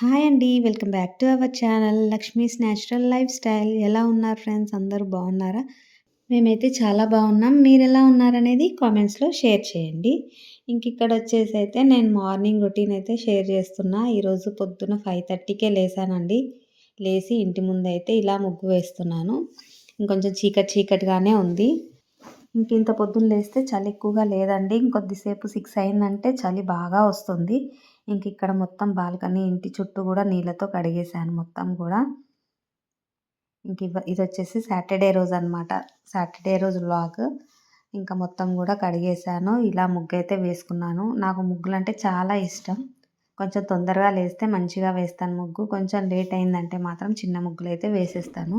Hi అండి welcome back to our channel Lakshmi's natural life style. ఎలా ఉన్నారు friends? అందరూ బాగున్నారా? మేమైతే చాలా బాగున్నాం. మీరు ఎలా ఉన్నారనేది కామెంట్స్లో షేర్ చేయండి. ఇంక ఇక్కడ వచ్చేసి అయితే నేను మార్నింగ్ రొటీన్ అయితే షేర్ చేస్తున్నా. ఈరోజు పొద్దున ఫైవ్ థర్టీకే లేసానండి. లేచి ఇంటి ముందు అయితే ఇలా ముగ్గు వేస్తున్నాను. ఇంకొంచెం చీకటి చీకటిగానే ఉంది. ఇంక ఇంత పొద్దున్న లేస్తే చలి ఎక్కువగా లేదండి. ఇంకొద్దిసేపు సిక్స్ అయిందంటే చలి బాగా వస్తుంది. ఇంక ఇక్కడ మొత్తం బాల్కనీ ఇంటి చుట్టూ కూడా నీళ్ళతో కడిగేసాను మొత్తం కూడా. ఇంక ఇది వచ్చేసి సాటర్డే రోజు అనమాట సాటర్డే రోజు వ్లాగ్. ఇంకా మొత్తం కూడా కడిగేసాను ఇలా ముగ్గు అయితే వేసుకున్నాను. నాకు ముగ్గులు అంటే చాలా ఇష్టం. కొంచెం తొందరగా లేస్తే మంచిగా వేస్తాను ముగ్గు. కొంచెం లేట్ అయిందంటే మాత్రం చిన్న ముగ్గులు అయితే వేసేస్తాను.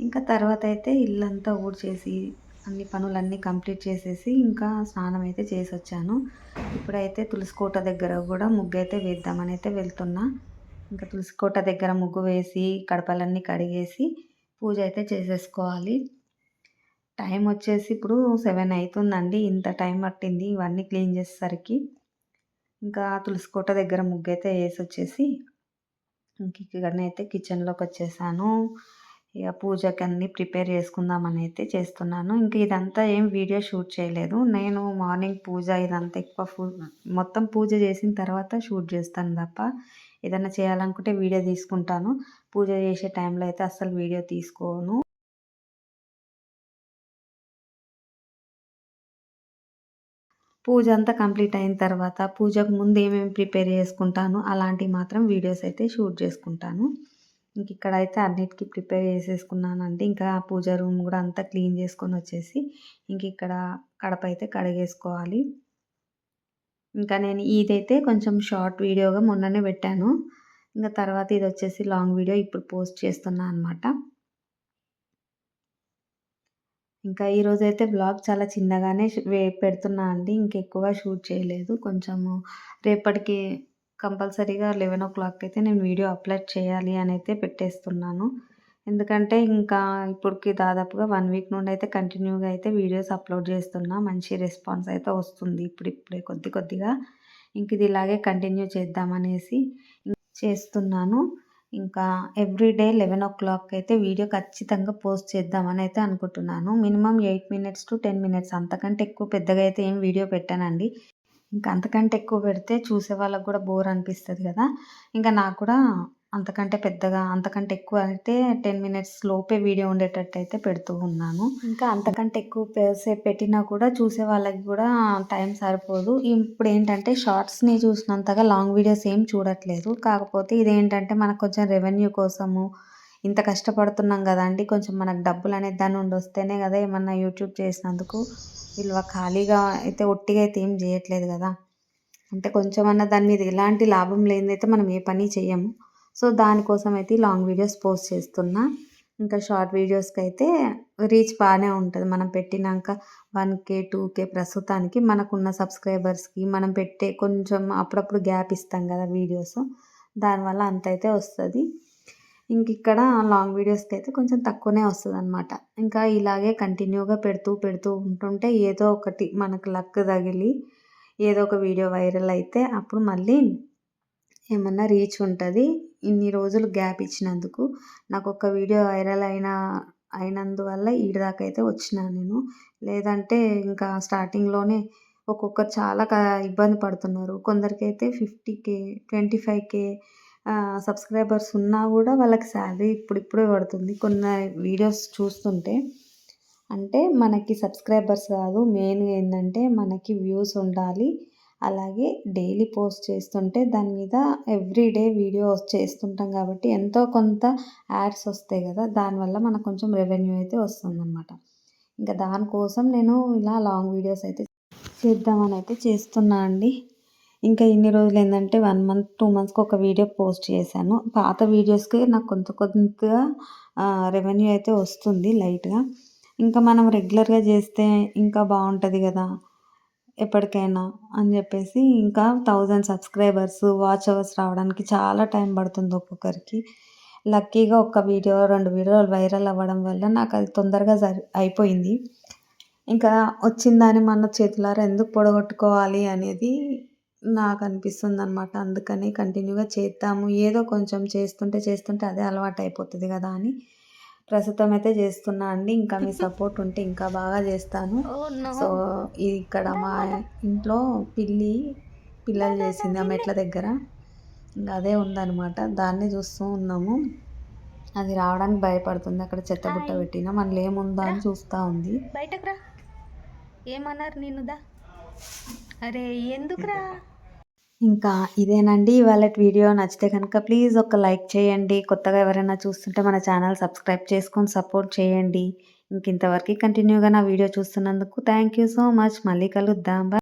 ఇంకా తర్వాత అయితే ఇల్లంతా ఊడ్చేసి అన్ని పనులన్నీ కంప్లీట్ చేసేసి ఇంకా స్నానం అయితే చేసి వచ్చాను ఇప్పుడైతే తులసికోట దగ్గర కూడా ముగ్గు అయితే వేద్దామని అయితే వెళ్తున్నా. ఇంకా తులసికోట దగ్గర ముగ్గు వేసి కడపలన్నీ కడిగేసి పూజ అయితే చేసేసుకోవాలి. టైం వచ్చేసి ఇప్పుడు సెవెన్ అవుతుందండి ఇంత టైం పట్టింది. ఇవన్నీ క్లీన్ చేసేసరికి ఇంకా తులసికోట దగ్గర ముగ్గు అయితే వేసి వచ్చేసి ఇంక ఇక్కడనైతే అయితే కిచెన్లోకి వచ్చేసాను ఇక పూజకి అన్నీ ప్రిపేర్ చేసుకుందామని అయితే చేస్తున్నాను. ఇంకా ఇదంతా ఏం వీడియో షూట్ చేయలేదు. నేను మార్నింగ్ పూజ ఇదంతా ఎక్కువ మొత్తం పూజ చేసిన తర్వాత షూట్ చేస్తాను తప్ప ఏదైనా చేయాలనుకుంటే వీడియో తీసుకుంటాను. పూజ చేసే టైంలో అయితే అస్సలు వీడియో తీసుకోను. పూజ అంతా కంప్లీట్ అయిన తర్వాత పూజకు ముందు ఏమేమి ప్రిపేర్ చేసుకుంటాను అలాంటివి మాత్రం వీడియోస్ అయితే షూట్ చేసుకుంటాను. ఇంక ఇక్కడైతే అన్నిటికీ ప్రిపేర్ చేసేసుకున్నానండి. ఇంకా పూజ రూమ్ కూడా అంతా క్లీన్ చేసుకొని వచ్చేసి ఇంక ఇక్కడ కడప అయితే కడిగేసుకోవాలి. ఇంకా నేను ఇదైతే కొంచెం షార్ట్ వీడియోగా మొన్ననే పెట్టాను. ఇంకా తర్వాత ఇది వచ్చేసి లాంగ్ వీడియో ఇప్పుడు పోస్ట్ చేస్తున్నా అనమాట ఇంకా ఈరోజు అయితే బ్లాగ్ చాలా చిన్నగానే పెడుతున్నా అండి. ఇంకెక్కువ షూట్ చేయలేదు. కొంచెము రేపటికి కంపల్సరీగా లెవెన్ ఓ క్లాక్ అయితే నేను వీడియో అప్లోడ్ చేయాలి అని అయితే పెట్టేస్తున్నాను. ఎందుకంటే ఇంకా ఇప్పటికి దాదాపుగా వన్ వీక్ నుండి అయితే కంటిన్యూగా అయితే వీడియోస్ అప్లోడ్ చేస్తున్నా. మంచి రెస్పాన్స్ అయితే వస్తుంది ఇప్పుడు ఇప్పుడే కొద్ది కొద్దిగా. ఇంక ఇది ఇలాగే కంటిన్యూ చేద్దామనేసి చేస్తున్నాను. ఇంకా ఎవ్రీడే లెవెన్ ఓ క్లాక్ అయితే వీడియో ఖచ్చితంగా పోస్ట్ చేద్దామని అయితే అనుకుంటున్నాను. Minimum eight minutes to ten minutes అంతకంటే ఎక్కువ పెద్దగా అయితే ఏం వీడియో పెట్టానండి. ఇంకా అంతకంటే ఎక్కువ పెడితే చూసే వాళ్ళకి కూడా బోర్ అనిపిస్తుంది కదా. ఇంకా నాకు కూడా అంతకంటే పెద్దగా అంతకంటే ఎక్కువ అయితే టెన్ మినిట్స్ లోపే వీడియో ఉండేటట్టు అయితే పెడుతూ ఉన్నాను. ఇంకా అంతకంటే ఎక్కువ సేపు పెట్టినా కూడా చూసే వాళ్ళకి కూడా టైం సరిపోదు. ఇప్పుడు ఏంటంటే షార్ట్స్ని చూసినంతగా లాంగ్ వీడియోస్ ఏం చూడట్లేదు. కాకపోతే ఇదేంటంటే మనకు కొంచెం రెవెన్యూ కోసము ఇంత కష్టపడుతున్నాం కదండి కొంచెం మనకు డబ్బులు అనేది దాని నుండి వస్తేనే కదా ఏమన్నా యూట్యూబ్ చేసినందుకు విలువ ఖాళీగా అయితే ఒట్టిగా అయితే ఏం చేయట్లేదు కదా. అంటే కొంచెం అన్న దాని మీద ఎలాంటి లాభం లేనిదైతే మనం ఏ పని చేయము సో దానికోసం అయితే లాంగ్ వీడియోస్ పోస్ట్ చేస్తున్నా. ఇంకా షార్ట్ వీడియోస్కి అయితే రీచ్ బాగానే ఉంటుంది. మనం పెట్టినాక వన్ కే టూ కే ప్రస్తుతానికి మనకున్న సబ్స్క్రైబర్స్కి మనం పెట్టే కొంచెం అప్పుడప్పుడు గ్యాప్ ఇస్తాం కదా వీడియోస్. దానివల్ల అంత అయితే వస్తుంది. ఇంక ఇక్కడ లాంగ్ వీడియోస్కి అయితే కొంచెం తక్కువనే వస్తుంది అనమాట ఇంకా ఇలాగే కంటిన్యూగా పెడుతూ పెడుతూ ఉంటుంటే ఏదో ఒకటి మనకు లక్ తగిలి ఏదో ఒక వీడియో వైరల్ అయితే అప్పుడు మళ్ళీ ఏమన్నా రీచ్ ఉంటుంది. ఇన్ని రోజులు గ్యాప్ ఇచ్చినందుకు నాకు ఒక వీడియో వైరల్ అయిన అయినందువల్ల ఈడదాకా అయితే వచ్చినా నేను. లేదంటే ఇంకా స్టార్టింగ్లోనే ఒక్కొక్కరు చాలా ఇబ్బంది పడుతున్నారు. కొందరికైతే fifty K twenty five K subscribers ఉన్నా కూడా వాళ్ళకి శాలరీ ఇప్పుడిప్పుడే పడుతుంది. కొన్ని వీడియోస్ చూస్తుంటే అంటే మనకి సబ్స్క్రైబర్స్ కాదు మెయిన్గా ఏంటంటే మనకి వ్యూస్ ఉండాలి. అలాగే డైలీ పోస్ట్ చేస్తుంటే దాని మీద ఎవ్రీడే వీడియోస్ చేస్తుంటాం కాబట్టి ఎంతో కొంత యాడ్స్ వస్తాయి కదా దానివల్ల మనకు కొంచెం రెవెన్యూ అయితే వస్తుందన్నమాట. ఇంకా దానికోసం నేను ఇలా లాంగ్ వీడియోస్ అయితే చేద్దామని అయితే చేస్తున్నా అండి. ఇంకా ఇన్ని రోజులు ఏంటంటే వన్ మంత్ టూ మంత్స్కి ఒక వీడియో పోస్ట్ చేశాను. పాత వీడియోస్కి నాకు కొంత కొంతగా రెవెన్యూ అయితే వస్తుంది లైట్గా. ఇంకా మనం రెగ్యులర్గా చేస్తే ఇంకా బాగుంటుంది కదా ఎప్పటికైనా అని చెప్పేసి ఇంకా థౌజండ్ సబ్స్క్రైబర్స్ వాచ్ అవర్స్ రావడానికి చాలా టైం పడుతుంది ఒక్కొక్కరికి. లక్కీగా ఒక్క వీడియో రెండు వీడియోలు వైరల్ అవ్వడం వల్ల నాకు అది తొందరగా సరి అయిపోయింది. ఇంకా వచ్చిన దాన్ని మన చేతులారా ఎందుకు పొడగొట్టుకోవాలి అనేది నాకు అనిపిస్తుంది అనమాట అందుకని కంటిన్యూగా చేద్దాము. ఏదో కొంచెం చేస్తుంటే చేస్తుంటే అదే అలవాటు అయిపోతుంది కదా అని ప్రస్తుతం అయితే చేస్తున్నా అండి. ఇంకా మీ సపోర్ట్ ఉంటే ఇంకా బాగా చేస్తాను. సో ఇక్కడ మా ఇంట్లో పిల్లి పిల్లలు చేసింది ఆ మెట్ల దగ్గర? ఇంకా అదే ఉందన్నమాట. దాన్ని చూస్తూ ఉన్నాము. అది రావడానికి భయపడుతుంది. అక్కడ చెత్త బుట్ట పెట్టినా మన ఏముందో అని చూస్తూ ఉంది. బయటకు రా. ఏమన్నారు నిన్నుదా అరే ఎందుకురా? ఇంకా ఇదేనండి ఇవాళ వీడియో. నచ్చితే కనుక ప్లీజ్ ఒక లైక్ చేయండి. కొత్తగా ఎవరైనా చూస్తుంటే మన ఛానల్ సబ్స్క్రైబ్ చేసుకొని సపోర్ట్ చేయండి. ఇంక ఇంతవరకు కంటిన్యూగా నా వీడియో చూస్తున్నందుకు థ్యాంక్ యూ సో మచ్. మళ్ళీ కలుద్దాం.